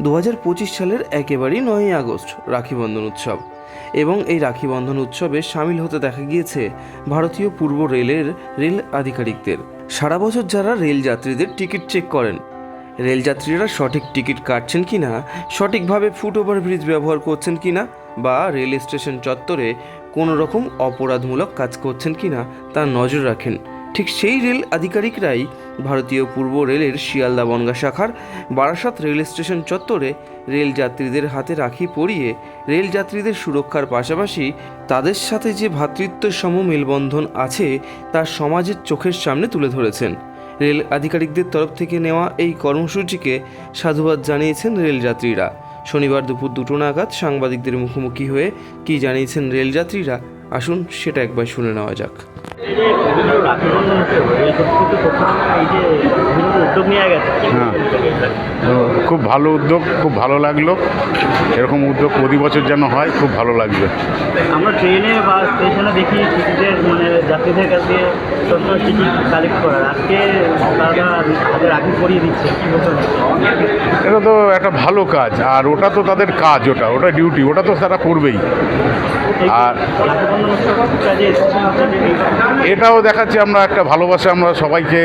দু হাজার পঁচিশ সালের একেবারেই নয়ই আগস্ট রাখি বন্ধন উৎসব। এবং এই রাখি বন্ধন উৎসবে সামিল হতে দেখা গিয়েছে ভারতীয় পূর্ব রেলের রেল আধিকারিকদের। সারা বছর যারা রেল যাত্রীদের টিকিট চেক করেন, রেল যাত্রীরা সঠিক টিকিট কাটছেন কি না সঠিকভাবে ফুট ওভার ব্রিজ ব্যবহার করছেন কি না বা রেল স্টেশন চত্বরে কোনো রকম অপরাধমূলক কাজ করছেন কিনা তা নজর রাখেন। ঠিক সেই রেল আধিকারিকরাই ভারতীয় পূর্ব রেলের শিয়ালদা বনগা শাখার বারাসাত রেল স্টেশন চত্বরে রেল যাত্রীদের হাতে রাখি পরিয়ে রেল যাত্রীদের সুরক্ষার পাশাপাশি তাদের সাথে যে ভ্রাতৃত্ব সম মেলবন্ধন আছে তা সমাজের চোখের সামনে তুলে ধরেছেন। রেল আধিকারিকদের তরফ থেকে নেওয়া এই কর্মসূচিকে সাধুবাদ জানিয়েছেন রেল যাত্রীরা। শনিবার দুপুর দুটো নাগাদ সাংবাদিকদের মুখোমুখি হয়ে কী জানিয়েছেন রেল যাত্রীরা? আসুন সেটা একবার শুনে নেওয়া যাক। এই যে উদ্যোগ নেওয়া গেছে। হ্যাঁ। খুব ভালো উদ্যোগ খুব ভালো লাগল। এরকম উদ্যোগ প্রতি বছর যেন হয় খুব ভালো লাগবে। আমরা ট্রেনে বা স্টেশনে দেখি টিকিটের মানে যাত্রীদের কাছ দিয়ে সবসময় টিকিট কালেক্ট করার আজকে তারা রাখি পরিয়ে দিচ্ছে কি এটা তো একটা ভালো কাজ আর ওটা তো তাদের কাজ ওটা ওটা ডিউটি ওটা তো তারা করবেই। আর- এটাও দেখাচ্ছে আমরা একটা ভালোবাসা আমরা সবাইকে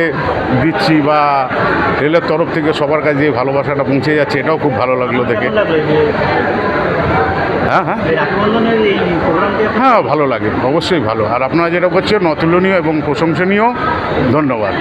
দিচ্ছি বা রেলের তরফ থেকে সবার কাছে যে ভালোবাসাটা পৌঁছে যাচ্ছে এটাও খুব ভালো লাগল দেখে। হ্যাঁ হ্যাঁ। হ্যাঁ ভালো লাগে অবশ্যই ভালো। আর আপনারা যেটা করছেন অতুলনীয় এবং প্রশংসনীয় ধন্যবাদ।